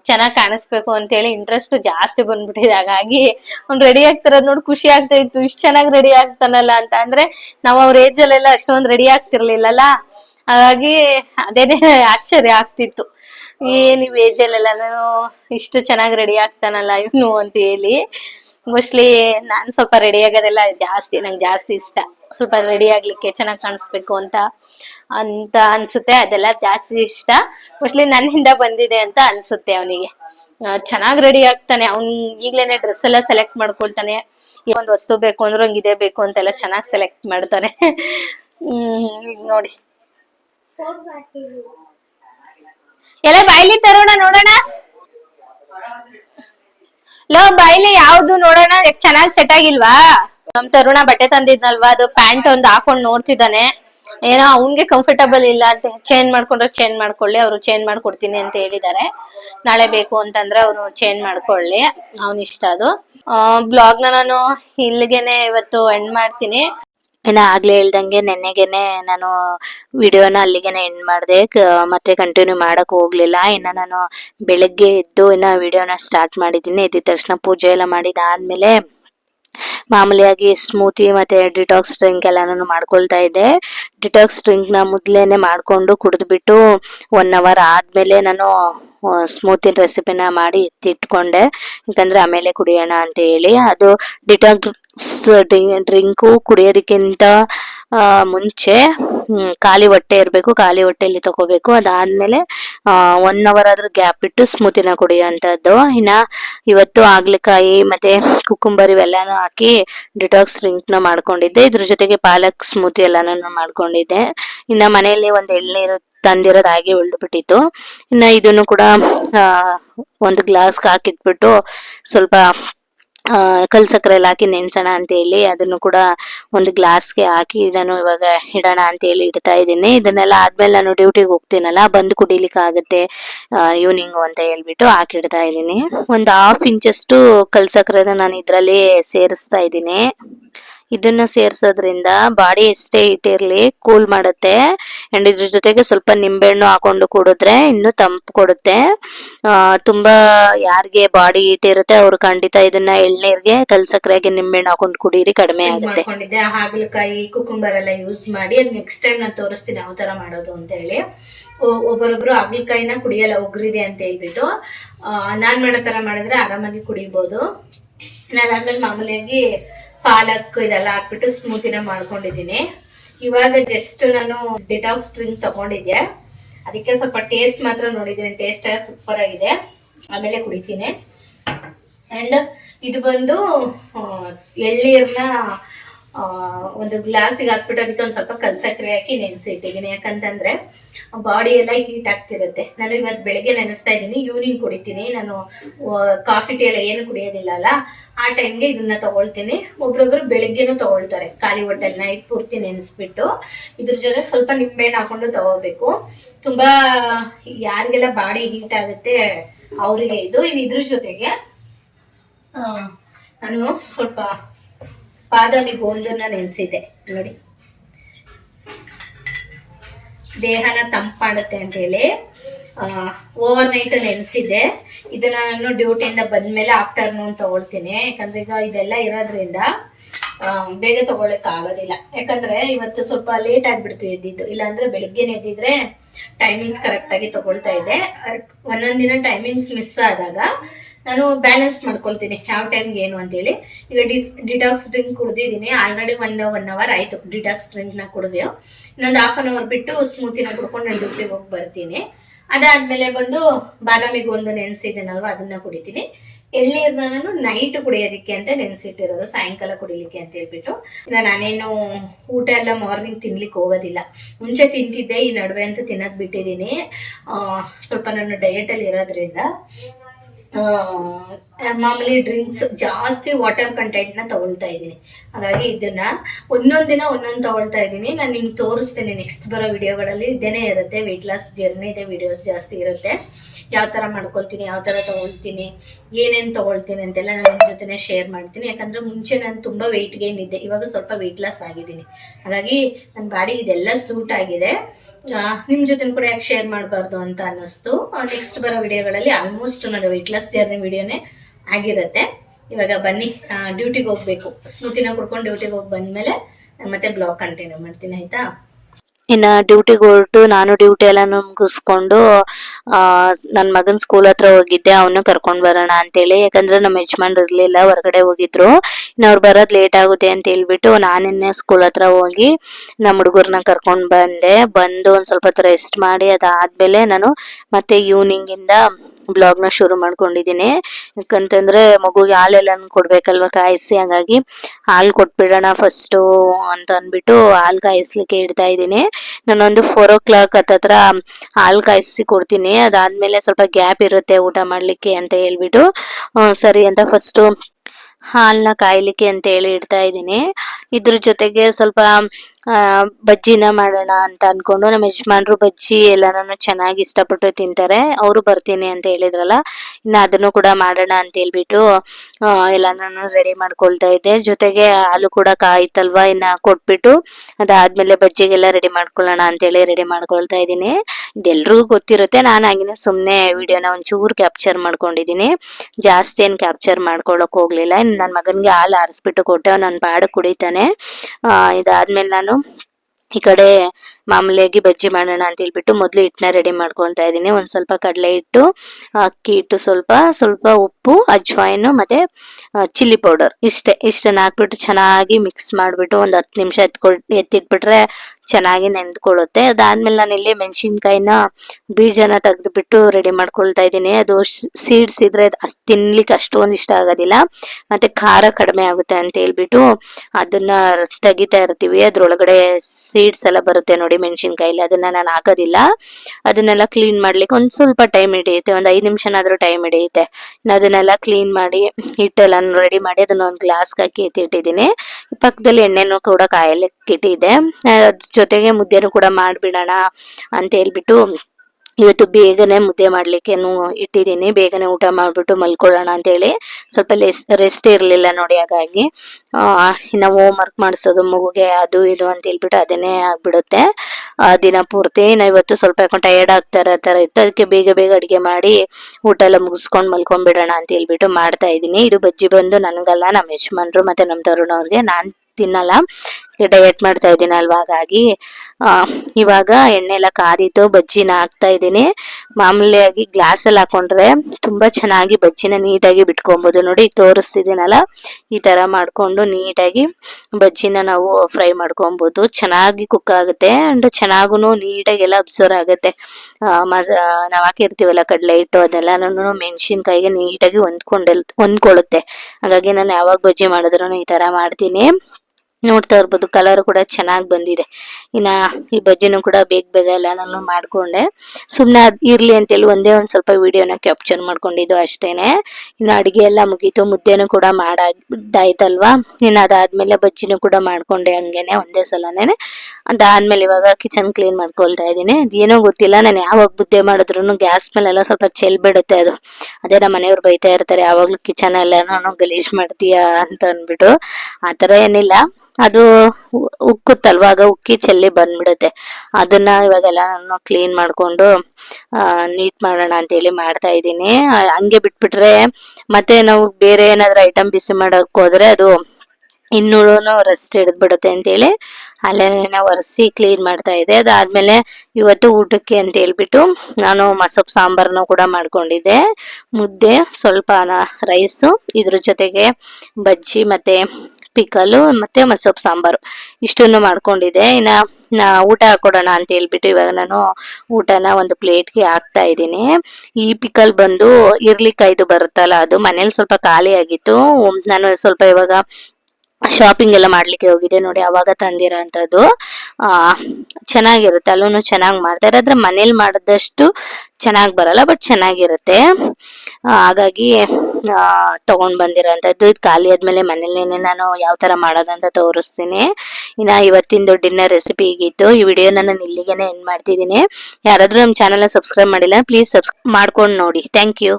S1: ಚೆನ್ನಾಗಿ ಕಾಣಿಸ್ಬೇಕು ಅಂತೇಳಿ ಇಂಟ್ರೆಸ್ಟ್ ಜಾಸ್ತಿ ಬಂದ್ಬಿಟ್ಟಿದೆ. ಹಾಗಾಗಿ ಅವ್ನು ರೆಡಿ ಆಗ್ತಿರೋದ್ ನೋಡಿ ಖುಷಿ ಆಗ್ತಾ ಇತ್ತು. ಇಷ್ಟು ಚೆನ್ನಾಗಿ ರೆಡಿ ಆಗ್ತಾನಲ್ಲ ಅಂತ ಅಂದ್ರೆ ನಾವು ಅವ್ರ ಏಜ್ ಅಲ್ಲೆಲ್ಲ ಅಷ್ಟೊಂದು ರೆಡಿ ಆಗ್ತಿರ್ಲಿಲ್ಲಲ್ಲ. ಹಾಗಾಗಿ ಅದೇನೆ ಆಶ್ಚರ್ಯ ಆಗ್ತಿತ್ತು. ಏನ್ ಈ ಏಜ್ ಅಲ್ಲೆಲ್ಲ ನಾನು ಇಷ್ಟು ಚೆನ್ನಾಗಿ ರೆಡಿ ಆಗ್ತಾನಲ್ಲ ಇವನು ಅಂತ ಹೇಳಿ. ಮೋಸ್ಟ್ಲಿ ನಾನ್ ಸ್ವಲ್ಪ ರೆಡಿ ಆಗೋದೆಲ್ಲ ಜಾಸ್ತಿ, ನಂಗೆ ಜಾಸ್ತಿ ಇಷ್ಟ. ಸ್ವಲ್ಪ ರೆಡಿ ಆಗ್ಲಿಕ್ಕೆ ಚೆನ್ನಾಗಿ ಕಾಣಿಸ್ಬೇಕು ಅಂತ ಅಂತ ಅನ್ಸುತ್ತೆ. ಅದೆಲ್ಲ ಜಾಸ್ತಿ ಇಷ್ಟ. ಮೋಸ್ಟ್ಲಿ ನನ್ನಿಂದ ಬಂದಿದೆ ಅಂತ ಅನ್ಸುತ್ತೆ ಅವನಿಗೆ. ಚೆನ್ನಾಗಿ ರೆಡಿ ಆಗ್ತಾನೆ. ಅವ್ನ್ ಈಗ್ಲೇನೆ ಡ್ರೆಸ್ ಎಲ್ಲ ಸೆಲೆಕ್ಟ್ ಮಾಡ್ಕೊಳ್ತಾನೆ. ಈ ಒಂದ್ ವಸ್ತು ಬೇಕು ಅಂದ್ರೆ ಹಂಗ್ ಇದೇ ಬೇಕು ಅಂತೆಲ್ಲ ಚೆನ್ನಾಗಿ ಸೆಲೆಕ್ಟ್ ಮಾಡ್ತಾನೆ. ಹ್ಮ್ ನೋಡಿ. ಎಲ್ಲ ಬಾಯ್ಲಿ ತರೋಣ ನೋಡೋಣ. ಲೋ, ಬಾಯ್ಲಿ ಯಾವ್ದು ನೋಡೋಣ? ಚೆನ್ನಾಗಿ ಸೆಟ್ ಆಗಿಲ್ವಾ? ನಮ್ ತರುಣ ಬಟ್ಟೆ ತಂದಿದ್ನಲ್ವಾ? ಅದು ಪ್ಯಾಂಟ್ ಒಂದ್ ಹಾಕೊಂಡ್ ನೋಡ್ತಿದ್ದಾನೆ. ಏನೋ ಅವ್ನ್ಗೆ ಕಂಫರ್ಟಬಲ್ ಇಲ್ಲ ಅಂತ ಚೇಂಜ್ ಮಾಡ್ಕೊಂಡ್ರೆ ಚೇಂಜ್ ಮಾಡ್ಕೊಳ್ಳಿ, ಅವ್ರು ಚೇಂಜ್ ಮಾಡ್ಕೊಡ್ತೀನಿ ಅಂತ ಹೇಳಿದ್ದಾರೆ. ನಾಳೆ ಬೇಕು ಅಂತಂದ್ರೆ ಅವ್ರು ಚೇಂಜ್ ಮಾಡ್ಕೊಳ್ಳಿ. ಅವನಿಷ್ಟ ಇಷ್ಟ ಅದು. ಬ್ಲಾಗ್ ನಾನು ಇಲ್ಲಿಗೆನೆ ಇವತ್ತು ಎಂಡ್ ಮಾಡ್ತೀನಿ. ಇನ್ನ ಆಗ್ಲೇ ಹೇಳ್ದಂಗೆ ನೆನ್ನೆಗೆನೆ ನಾನು ವಿಡಿಯೋನ ಅಲ್ಲಿಗೆನೆ ಎಂಡ್ ಮಾಡಿದೆ. ಮತ್ತೆ ಕಂಟಿನ್ಯೂ ಮಾಡಕ್ ಹೋಗ್ಲಿಲ್ಲ. ಇನ್ನ ನಾನು ಬೆಳಗ್ಗೆ ಎದ್ದು ಇನ್ನ ವಿಡಿಯೋನ ಸ್ಟಾರ್ಟ್ ಮಾಡಿದ್ದೀನಿ. ಎದ್ದ ತಕ್ಷಣ ಪೂಜೆ ಎಲ್ಲ ಮಾಡಿದಾದ್ಮೇಲೆ ಮಾಮೂಲಿಯಾಗಿ ಸ್ಮೂತಿ ಮತ್ತೆ ಡಿಟಾಕ್ಸ್ ಡ್ರಿಂಕ್ ಎಲ್ಲಾನು ಮಾಡ್ಕೊಳ್ತಾ ಇದ್ದೆ. ಡಿಟಾಕ್ಸ್ ಡ್ರಿಂಕ್ನ ಮೊದ್ಲೇನೆ ಮಾಡ್ಕೊಂಡು ಕುಡಿದ್ಬಿಟ್ಟು ಒನ್ ಅವರ್ ಆದ್ಮೇಲೆ ನಾನು ಸ್ಮೂತಿನ ರೆಸಿಪಿನ ಮಾಡಿ ಎತ್ತಿಟ್ಕೊಂಡೆ. ಯಾಕಂದ್ರೆ ಆಮೇಲೆ ಕುಡಿಯೋಣ ಅಂತ ಹೇಳಿ. ಅದು ಡಿಟಾಕ್ಸ್ ಡ್ರಿಂಕು ಕುಡಿಯೋದಕ್ಕಿಂತ ಮುಂಚೆ ಖಾಲಿ ಹೊಟ್ಟೆ ಇರಬೇಕು, ಖಾಲಿ ಹೊಟ್ಟೆಯಲ್ಲಿ ತಗೋಬೇಕು. ಅದಾದ್ಮೇಲೆ ಒನ್ ಅವರ್ ಆದ್ರೂ ಗ್ಯಾಪ್ ಇಟ್ಟು ಸ್ಮೂತಿನ ಕುಡಿಯೋಂಥದ್ದು ಇನ್ನ ಇವತ್ತು ಆಗ್ಲಕಾಯಿ ಮತ್ತೆ ಕುಕುಂಬರ್ ಇವೆಲ್ಲಾನು ಹಾಕಿ ಡಿಟಾಕ್ಸ್ ಡ್ರಿಂಕ್ನ ಮಾಡ್ಕೊಂಡಿದ್ದೆ. ಇದ್ರ ಜೊತೆಗೆ ಪಾಲಕ್ ಸ್ಮೂತಿ ಎಲ್ಲಾನು ಮಾಡ್ಕೊಂಡಿದ್ದೆ. ಇನ್ನ ಮನೆಯಲ್ಲಿ ಒಂದ್ ಎಳ್ನೀರು ತಂದಿರೋದು ಹಾಗೆ ಉಳ್ದ್ಬಿಟ್ಟಿತ್ತು. ಇನ್ನ ಇದನ್ನು ಕೂಡ ಒಂದು ಗ್ಲಾಸ್ ಹಾಕಿಟ್ಬಿಟ್ಟು ಸ್ವಲ್ಪ ಕಲ್ ಸಕ್ಕರೆ ಎಲ್ಲ ಹಾಕಿ ನೆನ್ಸೋಣ ಅಂತ ಹೇಳಿ ಅದನ್ನು ಕೂಡ ಒಂದು ಗ್ಲಾಸ್ಗೆ ಹಾಕಿ ನಾನು ಇವಾಗ ಇಡೋಣ ಅಂತ ಹೇಳಿ ಇಡ್ತಾ ಇದ್ದೀನಿ. ಇದನ್ನೆಲ್ಲ ಆದ್ಮೇಲೆ ನಾನು ಡ್ಯೂಟಿಗೆ ಹೋಗ್ತೀನಲ್ಲ, ಬಂದು ಕುಡಿಲಿಕ್ಕೆ ಆಗುತ್ತೆ ಈವ್ನಿಂಗು ಅಂತ ಹೇಳ್ಬಿಟ್ಟು ಹಾಕಿಡ್ತಾ ಇದ್ದೀನಿ. ಒಂದು ಹಾಫ್ ಇಂಚಷ್ಟು ಕಲ್ ಸಕ್ಕರೆನ ನಾನು ಇದರಲ್ಲಿ ಸೇರಿಸ್ತಾ ಇದ್ದೀನಿ. ಇದನ್ನ ಸೇರ್ಸೋದ್ರಿಂದ ಬಾಡಿ ಎಷ್ಟೇ ಇರ್ಲಿ ಕೂಲ್ ಮಾಡುತ್ತೆ. ಅಂಡ್ ಇದ್ರ ಜೊತೆಗೆ ಸ್ವಲ್ಪ ನಿಂಬೆಹಣ್ಣು ಹಾಕೊಂಡು ಕುಡಿದ್ರೆ ಇನ್ನು ತಂಪು ಕೊಡುತ್ತೆ. ತುಂಬಾ ಯಾರಿಗೆ ಬಾಡಿ ಹೀಟ್ ಇರುತ್ತೆ ಅವ್ರು ಖಂಡಿತ ಇದನ್ನ ಎಳ್ನೀರ್ಗೆ ಕಲ್ಸಕ್ರೆಗೆ ನಿಂಬೆಹಣ್ಣು ಹಾಕೊಂಡು ಕುಡಿಯಿರಿ ಕಡಿಮೆ ಆಗುತ್ತೆ.
S2: ಹಾಗಲಕಾಯಿ ಕುಕುಂಬರ್ ಎಲ್ಲ ಯೂಸ್ ಮಾಡಿ ಅದ್ ನೆಕ್ಸ್ಟ್ ಟೈಮ್ ನಾನು ತೋರಿಸ್ತೀನಿ ಯಾವ ತರ ಮಾಡೋದು ಅಂತ ಹೇಳಿ. ಒಬ್ಬರೊಬ್ರು ಹಾಗಲಕಾಯಿನ ಕುಡಿಯಲ್ಲ ಉಗ್ರಿದೆ ಅಂತ ಹೇಳ್ಬಿಟ್ಟು ನಾನು ಮಾಡೋ ತರ ಮಾಡಿದ್ರೆ ಆರಾಮಾಗಿ ಕುಡಿಬೋದು. ನಾನು ಆಮೇಲೆ ಮಾಮೂಲಿಯಾಗಿ ಪಾಲಕ್ ಇದೆಲ್ಲ ಹಾಕ್ಬಿಟ್ಟು ಸ್ಮೂತಿನ ಮಾಡ್ಕೊಂಡಿದ್ದೀನಿ. ಇವಾಗ ಜಸ್ಟ್ ನಾನು ಡಿಟಾಕ್ಸ್ ಡ್ರಿಂಕ್ ತಗೊಂಡಿದ್ದೆ. ಅದಕ್ಕೆ ಸ್ವಲ್ಪ ಟೇಸ್ಟ್ ಮಾತ್ರ ನೋಡಿದ್ದೀನಿ. ಟೇಸ್ಟ್ ಸೂಪರ್ ಆಗಿದೆ. ಆಮೇಲೆ ಕುಡಿತೀನಿ. ಅಂಡ್ ಇದು ಬಂದು ಎಳ್ಳೀರ್ನ ಒಂದು ಗ್ಲಾಸಿಗೆ ಹಾಕ್ಬಿಟ್ಟು ಅದಕ್ಕೆ ಒಂದು ಸ್ವಲ್ಪ ಕಲ್ಸಕ್ರೆ ಹಾಕಿ ನೆನೆಸಿ ಇಟ್ಟಿದ್ದೀನಿ ಯಾಕಂತಂದ್ರೆ ಬಾಡಿ ಎಲ್ಲ ಹೀಟ್ ಆಗ್ತಿರುತ್ತೆ. ನಾನು ಇವತ್ತು ಬೆಳಗ್ಗೆ ನೆನೆಸ್ತಾ ಇದ್ದೀನಿ ಯೂರಿನ್ ಕುಡಿತೀನಿ. ನಾನು ಕಾಫಿ ಟೀ ಎಲ್ಲ ಏನು ಕುಡಿಯೋದಿಲ್ಲ ಅಲ್ಲ? ಆ ಟೈಮ್ಗೆ ಇದನ್ನ ತಗೊಳ್ತೀನಿ. ಒಬ್ರೊಬ್ರು ಬೆಳಿಗ್ಗೆನೂ ತಗೊಳ್ತಾರೆ. ಖಾಲಿ ಹೊಟ್ಟೆಲ್ ನೈಟ್ ಪೂರ್ತಿ ನೆನೆಸ್ಬಿಟ್ಟು ಇದ್ರ ಜೊತೆ ಸ್ವಲ್ಪ ನಿಂಬೆಹಣ್ಣು ಹಾಕೊಂಡು ತಗೋಬೇಕು. ತುಂಬಾ ಯಾರಿಗೆಲ್ಲ ಬಾಡಿ ಹೀಟ್ ಆಗುತ್ತೆ ಅವರಿಗೆ ಇದು. ಇನ್ನು ಇದ್ರ ಜೊತೆಗೆ ನಾನು ಸ್ವಲ್ಪ ಬಾದಾಮಿ ಗೋಂದನ್ನ ನೆನೆಸಿದೆ. ನೋಡಿ. ದೇಹನ ತಂಪು ಅಂತ ಅಂತೇಳಿ ಓವರ್ ನೈಟ್ ನೆನೆಸಿದ್ದೆ ಇದನ್ನ ನಾನು ಡ್ಯೂಟಿಯಿಂದ ಬಂದ್ಮೇಲೆ ಆಫ್ಟರ್ನೂನ್ ತಗೊಳ್ತೀನಿ. ಯಾಕಂದ್ರೆ ಈಗ ಇದೆಲ್ಲ ಇರೋದ್ರಿಂದ ಬೇಗ ತಗೊಳಕ್ ಆಗೋದಿಲ್ಲ ಯಾಕಂದ್ರೆ ಇವತ್ತು ಸ್ವಲ್ಪ ಲೇಟ್ ಆಗ್ಬಿಡ್ತು ಎದ್ದಿದ್ದು. ಇಲ್ಲಾಂದ್ರೆ ಬೆಳಿಗ್ಗೆನೆ ಎದ್ದಿದ್ರೆ ಟೈಮಿಂಗ್ಸ್ ಕರೆಕ್ಟ್ ಆಗಿ ತಗೊಳ್ತಾ ಇದೆ. ಒಂದೊಂದಿನ ಒಂದೊಂದ್ ದಿನ ಟೈಮಿಂಗ್ಸ್ ಮಿಸ್ ಆದಾಗ ನಾನು ಬ್ಯಾಲೆನ್ಸ್ ಮಾಡ್ಕೊಳ್ತೀನಿ, ಯಾವ ಟೈಮ್ಗೆ ಏನು ಅಂತೇಳಿ. ಈಗ ಡಿಸ್ ಡಿಟಾಕ್ಸ್ ಡ್ರಿಂಕ್ ಕುಡ್ದಿದ್ದೀನಿ ಆಲ್ರೆಡಿ ಒನ್ ಒನ್ ಅವರ್ ಆಯ್ತು ಡಿಟಾಕ್ಸ್ ಡ್ರಿಂಕ್ನ ಕುಡಿದೆ. ಇನ್ನೊಂದು ಹಾಫ್ ಅನ್ ಅವರ್ ಬಿಟ್ಟು ಸ್ಮೂತಿನ ಕುಡ್ಕೊಂಡು ನಾನು ಡ್ಯೂಟಿಗೆ ಹೋಗಿ ಬರ್ತೀನಿ. ಅದಾದ್ಮೇಲೆ ಬಂದು ಬಾದಾಮಿಗೆ ಒಂದು ನೆನೆಸಿದ್ದೇನಲ್ವ, ಅದನ್ನ ಕುಡಿತೀನಿ. ಎಳ್ನೀರ್ನ ನಾನು ನೈಟ್ ಕುಡಿಯೋದಕ್ಕೆ ಅಂತ ನೆನೆಸಿಟ್ಟಿರೋದು, ಸಾಯಂಕಾಲ ಕುಡಿಲಿಕ್ಕೆ ಅಂತ ಹೇಳ್ಬಿಟ್ಟು. ನಾನು ನಾನೇನು ಊಟ ಎಲ್ಲ ಮಾರ್ನಿಂಗ್ ತಿನ್ಲಿಕ್ಕೆ ಹೋಗೋದಿಲ್ಲ. ಮುಂಚೆ ತಿಂತಿದ್ದೆ, ಈ ನಡುವೆ ಅಂತೂ ತಿನ್ನೋದು ಬಿಟ್ಟಿದ್ದೀನಿ. ಸ್ವಲ್ಪ ನಾನು ಡಯೆಟಲ್ಲಿ ಇರೋದ್ರಿಂದ. ಮಾಮೂಲಿ ಡ್ರಿಂಕ್ಸ್ ಜಾಸ್ತಿ ವಾಟರ್ ಕಂಟೆಂಟ್ನ ತಗೊಳ್ತಾ ಇದ್ದೀನಿ. ಹಾಗಾಗಿ ಇದನ್ನ ಒಂದೊಂದು ದಿನ ಒಂದೊಂದು ತಗೊಳ್ತಾ ಇದ್ದೀನಿ. ನಾನು ನಿಮ್ಗೆ ತೋರಿಸ್ತೇನೆ ನೆಕ್ಸ್ಟ್ ಬರೋ ವಿಡಿಯೋಗಳಲ್ಲಿ ಇದೇನೇ ಇರುತ್ತೆ ವೆಯ್ಟ್ ಲಾಸ್ ಜರ್ನಿದೆ ವಿಡಿಯೋಸ್ ಜಾಸ್ತಿ ಇರುತ್ತೆ. ಯಾವ ಥರ ಮಾಡ್ಕೊಳ್ತೀನಿ, ಯಾವ ಥರ ತಗೊಳ್ತೀನಿ, ಏನೇನು ತಗೊಳ್ತೀನಿ ಅಂತೆಲ್ಲ ನಾನು ನಿಮ್ಮ ಜೊತೆ ಶೇರ್ ಮಾಡ್ತೀನಿ. ಯಾಕಂದ್ರೆ ಮುಂಚೆ ನಾನು ತುಂಬ ವೆಯ್ಟ್ ಗೇನ್ ಇದ್ದೆ. ಇವಾಗ ಸ್ವಲ್ಪ ವೆಯ್ಟ್ ಲಾಸ್ ಆಗಿದ್ದೀನಿ. ಹಾಗಾಗಿ ನನ್ನ ಬಾಡಿ ಇದೆಲ್ಲ ಸೂಟ್ ಆಗಿದೆ. ನಿಮ್ಮ ಜೊತೆ ಕೂಡ ಯಾಕೆ ಶೇರ್ ಮಾಡಬಾರ್ದು ಅಂತ ಅನ್ನಿಸ್ತು. ನೆಕ್ಸ್ಟ್ ಬರೋ ವಿಡಿಯೋಗಳಲ್ಲಿ ಆಲ್ಮೋಸ್ಟ್ ನನ್ನ ವೆಯ್ಟ್ ಲಾಸ್ ಜರ್ನಿ ವಿಡಿಯೋನೇ ಆಗಿರುತ್ತೆ. ಇವಾಗ ಬನ್ನಿ ಡ್ಯೂಟಿಗೆ ಹೋಗ್ಬೇಕು. ಸ್ಮೂತಿನ ಕುಡ್ಕೊಂಡು ಡ್ಯೂಟಿಗೆ ಹೋಗಿ ಬಂದ್ಮೇಲೆ ಮತ್ತೆ ಬ್ಲಾಗ್ ಕಂಟಿನ್ಯೂ ಮಾಡ್ತೀನಿ, ಆಯ್ತಾ?
S1: ಇನ್ನ ಡ್ಯೂಟಿಗೆ ಹೊರಟು ನಾನು ಡ್ಯೂಟಿ ಎಲ್ಲ ಮುಗಿಸ್ಕೊಂಡು ನನ್ನ ಮಗನ್ ಸ್ಕೂಲ್ ಹತ್ರ ಹೋಗಿದ್ದೆ, ಅವನು ಕರ್ಕೊಂಡ್ ಬರೋಣ ಅಂತೇಳಿ. ಯಾಕಂದ್ರೆ ನಮ್ಮ ಯಜಮಾನ್ರು ಇರ್ಲಿಲ್ಲ, ಹೊರಗಡೆ ಹೋಗಿದ್ರು. ಇನ್ನು ಅವ್ರು ಬರೋದ್ ಲೇಟ್ ಆಗುತ್ತೆ ಅಂತ ಹೇಳ್ಬಿಟ್ಟು ನಾನಿನ್ನೆ ಸ್ಕೂಲ್ ಹತ್ರ ಹೋಗಿ ನಮ್ಮ ಹುಡುಗರ್ನ ಕರ್ಕೊಂಡ್ ಬಂದೆ. ಬಂದು ಒಂದ್ ಸ್ವಲ್ಪ ಹೊತ್ತು ರೆಸ್ಟ್ ಮಾಡಿ ಅದಾದ್ಮೇಲೆ ನಾನು ಮತ್ತೆ ಈವ್ನಿಂಗ್ ಇಂದ ಬ್ಲಾಗ್ನ ಶುರು ಮಾಡ್ಕೊಂಡಿದ್ದೀನಿ ಯಾಕಂತಂದ್ರೆ ಮಗುಗೆ ಹಾಲೆಲ್ಲ ಕೊಡ್ಬೇಕಲ್ವ ಕಾಯಿಸಿ, ಹಾಗಾಗಿ ಹಾಲು ಕೊಟ್ಬಿಡೋಣ ಫಸ್ಟು ಅಂತ ಅಂದ್ಬಿಟ್ಟು ಹಾಲು ಕಾಯಿಸ್ಲಿಕ್ಕೆ ಇಡ್ತಾ ಇದ್ದೀನಿ. ನಾನೊಂದು ಫೋರ್ ಓ ಕ್ಲಾಕ್ ಹತ್ತತ್ರ ಹಾಲು ಕಾಯಿಸಿ ಕೊಡ್ತೀನಿ. ಅದಾದ್ಮೇಲೆ ಸ್ವಲ್ಪ ಗ್ಯಾಪ್ ಇರುತ್ತೆ ಊಟ ಮಾಡ್ಲಿಕ್ಕೆ ಅಂತ ಹೇಳ್ಬಿಟ್ಟು ಸರಿ ಅಂತ ಫಸ್ಟು ಹಾಲನ್ನ ಕಾಯ್ಲಿಕ್ಕೆ ಅಂತ ಹೇಳಿ ಇಡ್ತಾ ಇದ್ದೀನಿ. ಇದ್ರ ಜೊತೆಗೆ ಸ್ವಲ್ಪ ಬಜ್ಜಿನ ಮಾಡೋಣ ಅಂತ ಅನ್ಕೊಂಡು ನಮ್ಮ ಯಜಮಾನ್ರು ಬಜ್ಜಿ ಎಲ್ಲಾನು ಚೆನ್ನಾಗಿ ಇಷ್ಟಪಟ್ಟು ತಿಂತಾರೆ. ಅವರು ಬರ್ತೀನಿ ಅಂತ ಹೇಳಿದ್ರಲ್ಲ, ಇನ್ನು ಅದನ್ನು ಕೂಡ ಮಾಡೋಣ ಅಂತ ಹೇಳ್ಬಿಟ್ಟು ಎಲ್ಲಾನು ರೆಡಿ ಮಾಡ್ಕೊಳ್ತಾ ಇದ್ದೆ. ಜೊತೆಗೆ ಹಾಲು ಕೂಡ ಕಾಯ್ತಲ್ವಾ ಇನ್ನ ಕೊಟ್ಬಿಟ್ಟು, ಅದಾದ್ಮೇಲೆ ಬಜ್ಜಿಗೆಲ್ಲ ರೆಡಿ ಮಾಡ್ಕೊಳ್ಳೋಣ ಅಂತೇಳಿ ರೆಡಿ ಮಾಡ್ಕೊಳ್ತಾ ಇದ್ದೀನಿ. ಇದೆಲ್ರಿಗೂ ಗೊತ್ತಿರುತ್ತೆ, ನಾನು ಹಂಗಿನ ಸುಮ್ಮನೆ ವಿಡಿಯೋನ ಒಂಚೂರು ಕ್ಯಾಪ್ಚರ್ ಮಾಡ್ಕೊಂಡಿದ್ದೀನಿ. ಜಾಸ್ತಿ ಏನು ಕ್ಯಾಪ್ಚರ್ ಮಾಡ್ಕೊಳಕ್ ಹೋಗ್ಲಿಲ್ಲ. ಇನ್ನು ನನ್ನ ಮಗನಿಗೆ ಹಾಲು ಆರಿಸ್ಬಿಟ್ಟು ಕೊಟ್ಟೆ ನನ್ನ ಪಾಡು ಕುಡಿತಾನೆ. ಇದಾದ್ಮೇಲೆ ನಾನು ಈ ಕಡೆ ಮಾಮೂಲಿಯಾಗಿ ಬಜ್ಜಿ ಮಾಡೋಣ ಅಂತ ಹೇಳ್ಬಿಟ್ಟು ಮೊದಲು ಹಿಟ್ಟನ್ನ ರೆಡಿ ಮಾಡ್ಕೊಳ್ತಾ ಇದ್ದೀನಿ. ಒಂದು ಸ್ವಲ್ಪ ಕಡಲೆ ಹಿಟ್ಟು, ಅಕ್ಕಿ ಹಿಟ್ಟು ಸ್ವಲ್ಪ ಸ್ವಲ್ಪ ಉಪ್ಪು ಅಜ್ವಾಯಿನು ಮತ್ತೆ ಚಿಲ್ಲಿ ಪೌಡರ್ ಇಷ್ಟೇ. ಇಷ್ಟನ್ನ ಹಾಕ್ಬಿಟ್ಟು ಚೆನ್ನಾಗಿ ಮಿಕ್ಸ್ ಮಾಡಿಬಿಟ್ಟು ಒಂದು ಹತ್ತು ನಿಮಿಷ ಎತ್ಕೊಳ್ ಎತ್ತಿಟ್ಬಿಟ್ರೆ ಚೆನ್ನಾಗಿ ನೆಂದ್ಕೊಳ್ಳುತ್ತೆ. ಅದಾದ್ಮೇಲೆ ನಾನು ಇಲ್ಲಿ ಮೆಣಸಿನ್ಕಾಯಿನ ಬೀಜನ ತೆಗೆದುಬಿಟ್ಟು ರೆಡಿ ಮಾಡ್ಕೊಳ್ತಾ ಇದ್ದೀನಿ. ಅದು ಸೀಡ್ಸ್ ಇದ್ರೆ ಅಷ್ಟು ತಿನ್ಲಿಕ್ಕೆ ಅಷ್ಟೊಂದು ಇಷ್ಟ ಆಗೋದಿಲ್ಲ. ಮತ್ತೆ ಖಾರ ಕಡಿಮೆ ಆಗುತ್ತೆ ಅಂತ ಹೇಳ್ಬಿಟ್ಟು ಅದನ್ನ ತೆಗಿತಾ ಇರ್ತೀವಿ. ಅದ್ರೊಳಗಡೆ ಸೀಡ್ಸ್ ಎಲ್ಲ ಬರುತ್ತೆ ನೋಡಿ ಮೆಣಸಿನ್ಕಾಯಿಲಿ. ಅದನ್ನ ನಾನು ಹಾಕೋದಿಲ್ಲ. ಅದನ್ನೆಲ್ಲ ಕ್ಲೀನ್ ಮಾಡ್ಲಿಕ್ಕೆ ಒಂದ್ ಸ್ವಲ್ಪ ಟೈಮ್ ಹಿಡಿಯುತ್ತೆ. ಒಂದ್ ಐದ್ ನಿಮಿಷನಾದ್ರೂ ಟೈಮ್ ಹಿಡಿಯುತ್ತೆ. ಅದನ್ನೆಲ್ಲ ಕ್ಲೀನ್ ಮಾಡಿ ಹಿಟ್ಟೆಲ್ಲ ರೆಡಿ ಮಾಡಿ ಅದನ್ನ ಒಂದು ಗ್ಲಾಸ್ಗೆ ಹಾಕಿ ಎತ್ತಿಟ್ಟಿದ್ದೀನಿ. ಪಕ್ಕದಲ್ಲಿ ಎಣ್ಣೆನೂ ಕೂಡ ಕಾಯಲಿಕ್ಕಿಟ್ಟಿದೆ. ಜೊತೆಗೆ ಮುದ್ದೆನೂ ಕೂಡ ಮಾಡ್ಬಿಡೋಣ ಅಂತ ಹೇಳ್ಬಿಟ್ಟು ಇವತ್ತು ಬೇಗನೆ ಮುದ್ದೆ ಮಾಡ್ಲಿಕ್ಕೆನು ಇಟ್ಟಿದ್ದೀನಿ. ಬೇಗನೆ ಊಟ ಮಾಡ್ಬಿಟ್ಟು ಮಲ್ಕೊಳ್ಳೋಣ ಅಂತೇಳಿ. ಸ್ವಲ್ಪ ಲೆಸ್ ರೆಸ್ಟ್ ಇರಲಿಲ್ಲ ನೋಡಿ ಹಾಗಾಗಿ. ಇನ್ನು ಹೋಮ್ ವರ್ಕ್ ಮಾಡಿಸೋದು, ಮಗುಗೆ ಅದು ಇದು ಅಂತ ಹೇಳ್ಬಿಟ್ಟು ಅದನ್ನೇ ಆಗ್ಬಿಡುತ್ತೆ. ದಿನ ಪೂರ್ತಿ. ನಾ ಇವತ್ತು ಸ್ವಲ್ಪ ಯಾಕೋ ಟಯರ್ಡ್ ಆಗ್ತಾ ಇರೋ ಥರ ಇತ್ತು. ಅದಕ್ಕೆ ಬೇಗ ಬೇಗ ಅಡುಗೆ ಮಾಡಿ ಊಟ ಎಲ್ಲ ಮುಗಿಸ್ಕೊಂಡು ಮಲ್ಕೊಂಡ್ಬಿಡೋಣ ಅಂತ ಹೇಳ್ಬಿಟ್ಟು ಮಾಡ್ತಾ ಇದ್ದೀನಿ. ಇದು ಬಜ್ಜಿ ಬಂದು ನನಗಲ್ಲ, ನಮ್ಮ ಯಜಮಾನ್ರು ಮತ್ತೆ ನಮ್ಮ ತರುಣ್ ಅವ್ರಿಗೆ ನಾನು ತಿನ್ನಲ್ಲ. ಡಯಟ್ ಮಾಡ್ತಾ ಇದ್ದೀನಿ ಅಲ್ವಾ? ಹಾಗಾಗಿ ಇವಾಗ ಎಣ್ಣೆ ಎಲ್ಲ ಕಾದಿತ್ತು ಬಜ್ಜಿನ ಹಾಕ್ತಾ ಇದ್ದೀನಿ. ಮಾಮೂಲಿಯಾಗಿ ಗ್ಲಾಸಲ್ಲಿ ಹಾಕೊಂಡ್ರೆ ತುಂಬಾ ಚೆನ್ನಾಗಿ ಬಜ್ಜಿನ ನೀಟಾಗಿ ಬಿಟ್ಕೊಬೋದು. ನೋಡಿ, ತೋರಿಸ್ತಿದ್ದೀನಲ್ಲ? ಈ ಥರ ಮಾಡ್ಕೊಂಡು ನೀಟಾಗಿ ಬಜ್ಜಿನ ನಾವು ಫ್ರೈ ಮಾಡ್ಕೊಬೋದು. ಚೆನ್ನಾಗಿ ಕುಕ್ ಆಗುತ್ತೆ ಅಂಡ್ ಚೆನ್ನಾಗೂ ನೀಟಾಗಿ ಎಲ್ಲ ಅಬ್ಸರ್ವ್ ಆಗುತ್ತೆ ಮಜ, ನಾವು ಹಾಕಿರ್ತೀವಲ್ಲ ಕಡಲೆ ಹಿಟ್ಟು ಅದೆಲ್ಲನೂ ಮೆಣಸಿನ್ಕಾಯಿಗೆ ನೀಟಾಗಿ ಹೊಂದ್ಕೊಂಡೆಲ್, ಹೊಂದ್ಕೊಳ್ಳುತ್ತೆ. ಹಾಗಾಗಿ ನಾನು ಯಾವಾಗ ಬಜ್ಜಿ ಮಾಡಿದ್ರು ಈ ಥರ ಮಾಡ್ತೀನಿ. ನೋಡ್ತಾ ಇರ್ಬೋದು ಕಲರ್ ಕೂಡ ಚೆನ್ನಾಗಿ ಬಂದಿದೆ. ಇನ್ನ ಈ ಬಜ್ಜಿನೂ ಕೂಡ ಬೇಗ ಬೇಗ ಎಲ್ಲ ನಾನು ಮಾಡ್ಕೊಂಡೆ ಸುಮ್ಮನೆ ಇರ್ಲಿ ಅಂತೇಳಿ ಒಂದೇ ಒಂದು ಸ್ವಲ್ಪ ವಿಡಿಯೋನ ಕ್ಯಾಪ್ಚರ್ ಮಾಡ್ಕೊಂಡಿದ್ದು ಅಷ್ಟೇನೆ. ಇನ್ನು ಅಡಿಗೆ ಎಲ್ಲ ಮುಗೀತು, ಮುದ್ದೆನೂ ಕೂಡ ಮಾಡಾಯ್ತಲ್ವಾ? ಇನ್ನು ಅದಾದ್ಮೇಲೆ ಬಜ್ಜಿನೂ ಕೂಡ ಮಾಡ್ಕೊಂಡೆ ಹಂಗೇನೆ ಒಂದೇ ಸಲನೇ ಅದಾದ್ಮೇಲೆ ಇವಾಗ ಕಿಚನ್ ಕ್ಲೀನ್ ಮಾಡ್ಕೊಳ್ತಾ ಇದ್ದೀನಿ. ಅದೇನೋ ಗೊತ್ತಿಲ್ಲ, ನಾನು ಯಾವಾಗ ಮುದ್ದೆ ಮಾಡಿದ್ರು ಗ್ಯಾಸ್ ಮೇಲೆಲ್ಲ ಸ್ವಲ್ಪ ಚೆಲ್ ಬಿಡುತ್ತೆ ಅದು. ಅದೇ ನಮ್ಮ ಮನೆಯವ್ರು ಬೈತಾ ಇರ್ತಾರೆ, ಯಾವಾಗ್ಲೂ ಕಿಚನ್ ಎಲ್ಲಾನು ಗಲೀಜ್ ಮಾಡ್ತೀಯಾ? ಅಂತ ಅಂದ್ಬಿಟ್ಟು. ಆ ಥರ ಏನಿಲ್ಲ. ಅದು ಉಕ್ಕುತ್ತಲ್ವ, ಆಗ ಉಕ್ಕಿ ಚೆಲ್ಲಿ ಬಂದ್ಬಿಡುತ್ತೆ. ಅದನ್ನ ಇವಾಗೆಲ್ಲ ನಾನು ಕ್ಲೀನ್ ಮಾಡ್ಕೊಂಡು ನೀಟ್ ಮಾಡೋಣ ಅಂತೇಳಿ ಮಾಡ್ತಾ ಇದ್ದೀನಿ. ಹಂಗೆ ಬಿಟ್ಬಿಟ್ರೆ ಮತ್ತೆ ನಾವು ಬೇರೆ ಏನಾದ್ರು ಐಟಮ್ ಬಿಸಿ ಮಾಡಕ್ ಹೋದ್ರೆ ಅದು ಇನ್ನೂ ರಸ್ಟ್ ಹಿಡಿದ್ಬಿಡುತ್ತೆ ಅಂತೇಳಿ ಅಲ್ಲೇನೆ ಒರೆಸಿ ಕ್ಲೀನ್ ಮಾಡ್ತಾ ಇದ್ದೆ ಅದಾದ್ಮೇಲೆ ಇವತ್ತು ಊಟಕ್ಕೆ ಅಂತ ಹೇಳ್ಬಿಟ್ಟು ನಾನು ಮಸೊಪ್ಪು ಸಾಂಬಾರನ್ನು ಕೂಡ ಮಾಡ್ಕೊಂಡಿದ್ದೆ. ಮುದ್ದೆ, ಸ್ವಲ್ಪ ರೈಸು ಇದ್ರ ಜೊತೆಗೆ ಬಜ್ಜಿ ಮತ್ತೆ ಪಿಕಲು ಮತ್ತೆ ಮಸೊಪ್ಪು ಸಾಂಬಾರು. ಇಷ್ಟನ್ನು ಮಾಡ್ಕೊಂಡಿದ್ದೆ. ಇನ್ನ ನಾ ಊಟ ಹಾಕೊಡೋಣ ಅಂತ ಹೇಳ್ಬಿಟ್ಟು ಇವಾಗ ನಾನು ಊಟನ ಒಂದು ಪ್ಲೇಟ್ಗೆ ಹಾಕ್ತಾ ಇದ್ದೀನಿ. ಈ ಪಿಕಲ್ ಬಂದು ಇರ್ಲಿಕಾಯ್ದು ಬರುತ್ತಲ್ಲ, ಅದು ಮನೇಲಿ ಸ್ವಲ್ಪ ಖಾಲಿ ಆಗಿತ್ತು. ನಾನು ಸ್ವಲ್ಪ ಇವಾಗ ಶಾಪಿಂಗ್ ಎಲ್ಲ ಮಾಡ್ಲಿಕ್ಕೆ ಹೋಗಿದ್ದೆ ನೋಡಿ, ಅವಾಗ ತಂದಿರೋ ಅಂಥದ್ದು ಚೆನ್ನಾಗಿರುತ್ತೆ ಅಲ್ಲೂ ಚೆನ್ನಾಗಿ ಮಾಡ್ತಾರೆ ಆದ್ರೆ ಮನೇಲಿ ಮಾಡಿದಷ್ಟು ಚೆನ್ನಾಗಿ ಬರಲ್ಲ, ಬಟ್ ಚೆನ್ನಾಗಿರುತ್ತೆ. ಹಾಗಾಗಿ ತಗೊಂಡ್ ಬಂದಿರೋಂಥದ್ದು. ಇದು ಖಾಲಿ ಆದ್ಮೇಲೆ ಮನೇಲೇನೆ ನಾನು ಯಾವ ತರ ಮಾಡೋದಂತ ತೋರಿಸ್ತೀನಿ. ಇನ್ನ ಇವತ್ತಿಂದು ಡಿನ್ನರ್ ರೆಸಿಪಿ ಈಗಿತ್ತು. ಈ ವಿಡಿಯೋನ ನಾನು ಇಲ್ಲಿಗೆನೆ ಎಂಡ್ ಮಾಡ್ತಿದ್ದೀನಿ. ಯಾರಾದ್ರೂ ನಮ್ಮ ಚಾನಲ್ನ ಸಬ್ಸ್ಕ್ರೈಬ್ ಮಾಡಿಲ್ಲ ಪ್ಲೀಸ್ ಸಬ್ಸ್ಕ್ರೈಬ್ ಮಾಡ್ಕೊಂಡು ನೋಡಿ. Thank you